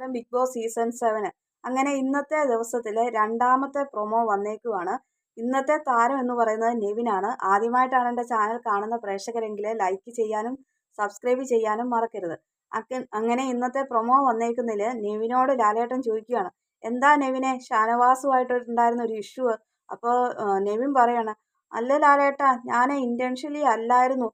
നമസ്കാരം big boss season seven അങ്ങനെ ഇന്നത്തെ ദിവസത്തിലെ രണ്ടാമത്തെ പ്രൊമോ വന്നേക്കുവാണ്. ഇന്നത്തെ താരം എന്ന് പറയുന്നത് നെവിനാണ് ആദ്യമായിട്ടാണ് എന്റെ ചാനൽ കാണുന്ന പ്രേക്ഷകരെങ്കിൽ ലൈക്ക് ചെയ്യാനും സബ്സ്ക്രൈബ് ചെയ്യാനും മറക്കരുത്. അങ്ങനെ ഇന്നത്തെ പ്രൊമോ വന്നേക്കുന്നതിൽ നെവിനോട് ലാലേട്ടൻ ചോദിക്കുകയാണ്. എന്താ നെവിനെ ഷാനവാസുമായിട്ടുണ്ടായിരുന്ന ഒരു ഇഷ്യൂ അപ്പോൾ നെവിൻ പറയാണ് അല്ല ലാലേട്ട ഞാൻ ഇന്റൻഷ്യലി അല്ലായിരുന്നു.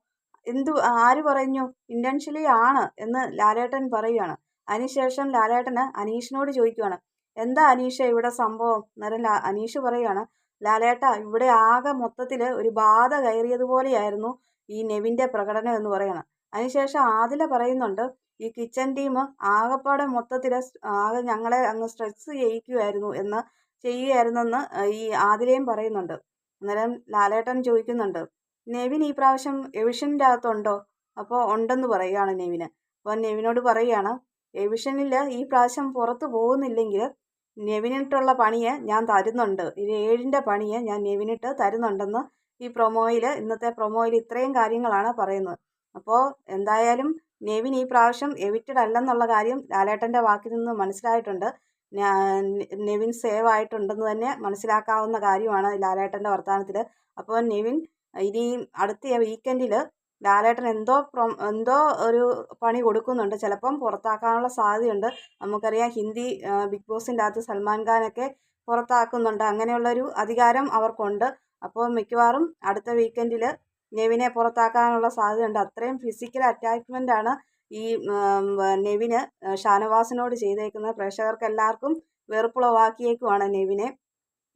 എന്തു ആര് പറഞ്ഞു? ഇന്റൻഷ്യലി ആണ് എന്ന് ലാലേട്ടൻ പറയുകയാണ് അതിനുശേഷം ലാലേട്ടന് അനീഷിനോട് ചോദിക്കുവാണ് എന്താ അനീഷ ഇവിടെ സംഭവം? അന്നേരം അനീഷ് പറയുകയാണ് ലാലേട്ട ഇവിടെ ആകെ മൊത്തത്തിൽ ഒരു ബാധ കയറിയതുപോലെയായിരുന്നു ഈ നെവിന്റെ പ്രകടനം എന്ന് പറയണം അതിനുശേഷം ആദില പറയുന്നുണ്ട് ഈ കിച്ചൺ ടീം ആകെപ്പാടെ മൊത്തത്തിൽ ആകെ ഞങ്ങളെ അങ്ങ് സ്ട്രെസ് ചെയ്യിക്കുമായിരുന്നു എന്ന് ചെയ്യുമായിരുന്നെന്ന് ഈ ആദിലയും പറയുന്നുണ്ട്. അന്നേരം ലാലേട്ടൻ ചോദിക്കുന്നുണ്ട് നെവിൻ ഈ പ്രാവശ്യം എവിഷന്റെ അകത്തുണ്ടോ അപ്പോൾ ഉണ്ടെന്ന് പറയുകയാണ് നെവിന്. അപ്പോൾ നെവിനോട് പറയുകയാണ് എവിഷനിൽ ഈ പ്രാവശ്യം പുറത്ത് പോകുന്നില്ലെങ്കിൽ നെവിനിട്ടുള്ള പണിയെ ഞാൻ തരുന്നുണ്ട്. ഇത് ഏഴിന്റെ പണിയെ ഞാൻ നെവിനിട്ട് തരുന്നുണ്ടെന്ന് ഈ പ്രൊമോയിൽ ഇന്നത്തെ പ്രൊമോയിൽ ഇത്രയും കാര്യങ്ങളാണ് പറയുന്നത്. അപ്പോൾ എന്തായാലും നെവിൻ ഈ പ്രാവശ്യം എവിറ്റഡ് അല്ലെന്നുള്ള കാര്യം ലാലേട്ടന്റെ വാക്കിൽ നിന്ന് മനസ്സിലായിട്ടുണ്ട്. നെവിൻ സേവ് ആയിട്ടുണ്ടെന്ന് തന്നെ മനസ്സിലാക്കാവുന്ന കാര്യമാണ് ലാലേട്ടന്റെ വർത്തമാനത്തിൽ അപ്പോൾ നെവിൻ ഇനി അടുത്ത വീക്കെൻഡിൽ ലാലേട്ടൻ എന്തോ എന്തോ ഒരു പണി കൊടുക്കുന്നുണ്ട്. ചിലപ്പം പുറത്താക്കാനുള്ള സാധ്യതയുണ്ട്. നമുക്കറിയാം ഹിന്ദി ബിഗ് ബോസിന്റെ അകത്ത് സൽമാൻ ഖാനൊക്കെ പുറത്താക്കുന്നുണ്ട്. അങ്ങനെയുള്ളൊരു അധികാരം അവർക്കുണ്ട്. അപ്പോൾ മിക്കവാറും അടുത്ത വീക്കെൻഡിൽ നെവിനെ പുറത്താക്കാനുള്ള സാധ്യതയുണ്ട്. അത്രയും ഫിസിക്കൽ അറ്റാച്ച്മെന്റാണ് ഈ നെവിന് ഷാനവാസിനോട് ചെയ്തേക്കുന്നത്. പ്രേക്ഷകർക്ക് എല്ലാവർക്കും വെറുപ്പുളവാക്കിയേക്കുവാണ് നെവിനെ.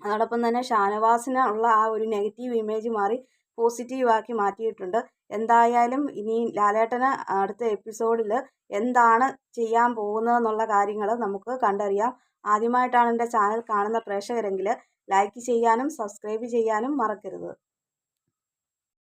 അതോടൊപ്പം തന്നെ ഷാനവാസിനുള്ള ആ ഒരു നെഗറ്റീവ് ഇമേജ് മാറി പോസിറ്റീവാക്കി മാറ്റിയിട്ടുണ്ട്. എന്തായാലും ഇനി ലാലേട്ടന് അടുത്ത എപ്പിസോഡിൽ എന്താണ് ചെയ്യാൻ പോകുന്നത് എന്നുള്ള കാര്യങ്ങൾ നമുക്ക് കണ്ടറിയാം. ആദ്യമായിട്ടാണ് എന്റെ ചാനൽ കാണുന്ന പ്രേക്ഷകരെങ്കിൽ ലൈക്ക് ചെയ്യാനും സബ്സ്ക്രൈബ് ചെയ്യാനും മറക്കരുത്.